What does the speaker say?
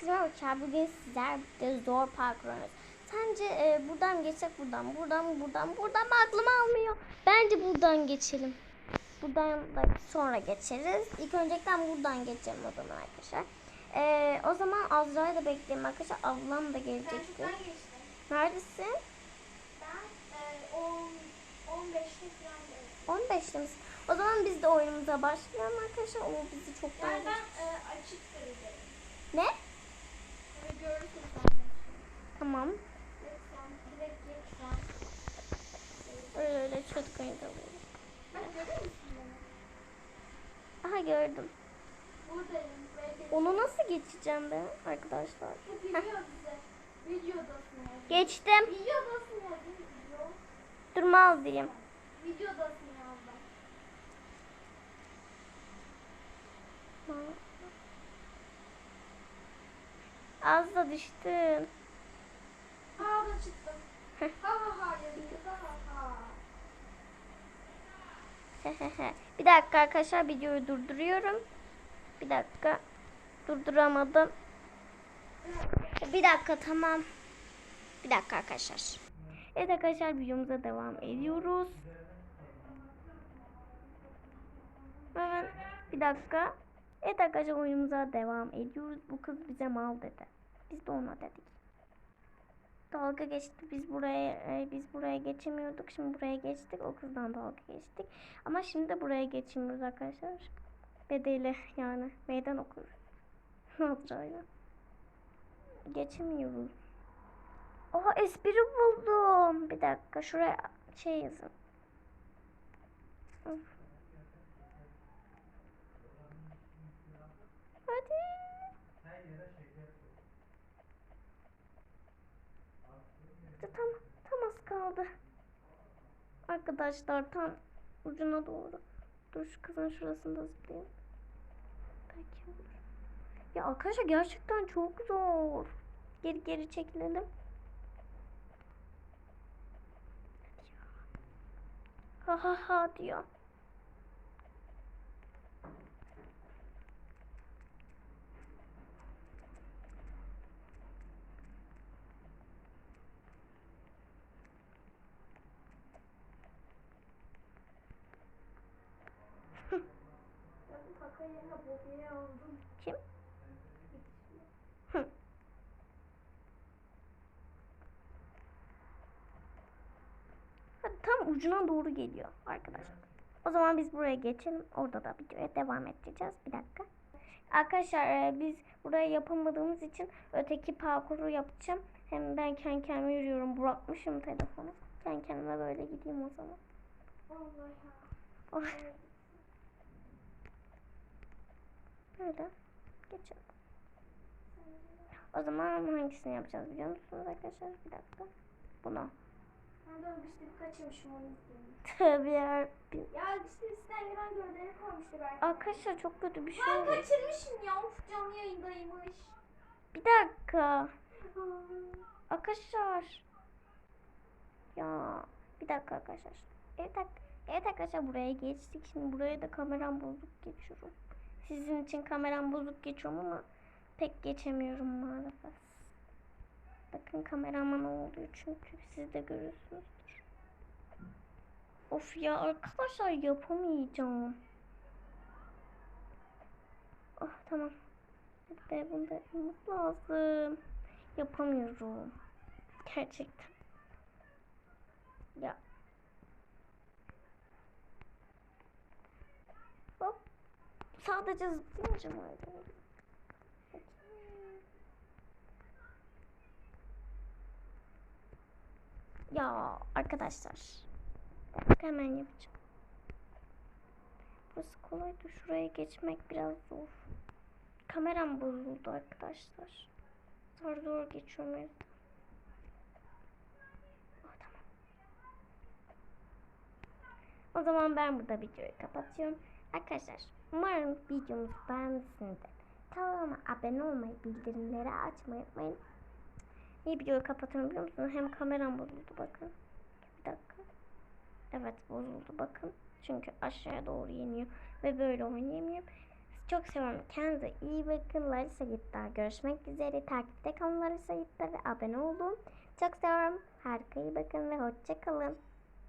Herkese merhaba. Bugün sizler birlikte zor parkur oynuyoruz. Sence e, buradan mı geçsek buradan, buradan buradan, buradan mı aklım almıyor. Bence buradan geçelim. Buradan da sonra geçeriz. İlk öncelikten buradan geçelim o zaman arkadaşlar. E, o zaman Azra'yı da bekleyelim arkadaşlar. Ablam da gelecektir. Ben geçtim. Neredesin? Ben e, 10 15'te falan geldim. 15'te misin? O zaman biz de oyunumuza başlayalım arkadaşlar. O bizi çoktan Yani ben e, açık. Ne? Ve görürsün sen de. Tamam. Öyle öyle görüyor musun beni? Aha gördüm. Onu nasıl geçeceğim ben arkadaşlar? Geçtim. Video. Durmaz diyeyim. Videodasın Az da düştün. Ha da çıktım. ha ha ha yazıyor. Ha ha ha. bir dakika arkadaşlar videoyu durduruyorum. Bir dakika. Durduramadım. Bir dakika tamam. Bir dakika arkadaşlar. Evet arkadaşlar videomuza devam ediyoruz. Hemen bir dakika. Evet arkadaşlar oyunumuza devam ediyoruz. Bu kız bize mal dedi. Biz de ona dedik. Dalga geçti. Biz buraya e, biz buraya geçemiyorduk. Şimdi buraya geçtik. O kızdan dalga geçtik. Ama şimdi de buraya geçemiyoruz arkadaşlar. Bedeli yani meydan okuyoruz. Nazra'yla. Geçemiyoruz. Oha espri buldum. Bir dakika şuraya şey yazın. Of. Hadi. İşte tam, tam az kaldı. Arkadaşlar tam ucuna doğru. Dur şu kızın şurasında zıplayayım. Belki olur. Ya arkadaşlar gerçekten çok zor. Geri geri çekilelim. Ha ha ha diyor. Ben bu kaka yerine bobiye aldım. Kim? Hı. Tam ucuna doğru geliyor arkadaşlar. O zaman biz buraya geçelim. Orada da videoya devam edeceğiz. Bir dakika. Arkadaşlar e, biz buraya yapamadığımız için öteki parkuru yapacağım. Hem ben kendi kendime yürüyorum. Bırakmışım telefonu. Kendi kendime böyle gideyim o zaman. Vallahi Böyle. Geçelim. O zaman hangisini yapacağız biliyor musunuz arkadaşlar? Bir dakika. Bunu. Ben de öbüşte kaçırmışım onu izledim. Tövbe yarabbim. Ya işte üstten gelen gövdeleri koymuştu belki. Arkadaşlar çok kötü bir şey Ben kaçırmışım ya. Of canlı yayındaymış. Bir dakika. Arkadaşlar. Ya bir dakika arkadaşlar. Evet, evet arkadaşlar buraya geçtik. Şimdi buraya da kameram bozuk geçiyorum. Sizin için kameram bozuk geçiyorum ama pek geçemiyorum maalesef. Bakın kamerama ne oluyor çünkü siz de görüyorsunuzdur. Of ya arkadaşlar yapamayacağım. Oh tamam. Hadi bunu da yapmamız lazım. Yapamıyorum. Gerçekten. Ya. Sadece zıplayınca mı öyle? Ya arkadaşlar. Hemen yapacağım. Burası kolaydı. Şuraya geçmek biraz zor. Kameram bozuldu arkadaşlar. Zor zor geçiyorum evde. Oh, tamam. O zaman ben burada videoyu kapatıyorum. Arkadaşlar umarım videomuzu beğenmişsinizdir. Kanalıma abone olmayı, bildirimleri açmayı unutmayın. Niye videoyu kapatıyorum biliyor musunuz? Hem kameram bozuldu bakın. Bir dakika. Evet bozuldu bakın. Çünkü aşağıya doğru iniyor. Ve böyle oynayamıyorum. çok seviyorum. Kendinize iyi bakın. Larissa Yiğit'te görüşmek üzere. Takipte kalın Larissa Yiğit'te ve abone olun. Çok seviyorum. Harika iyi bakın ve hoşça kalın.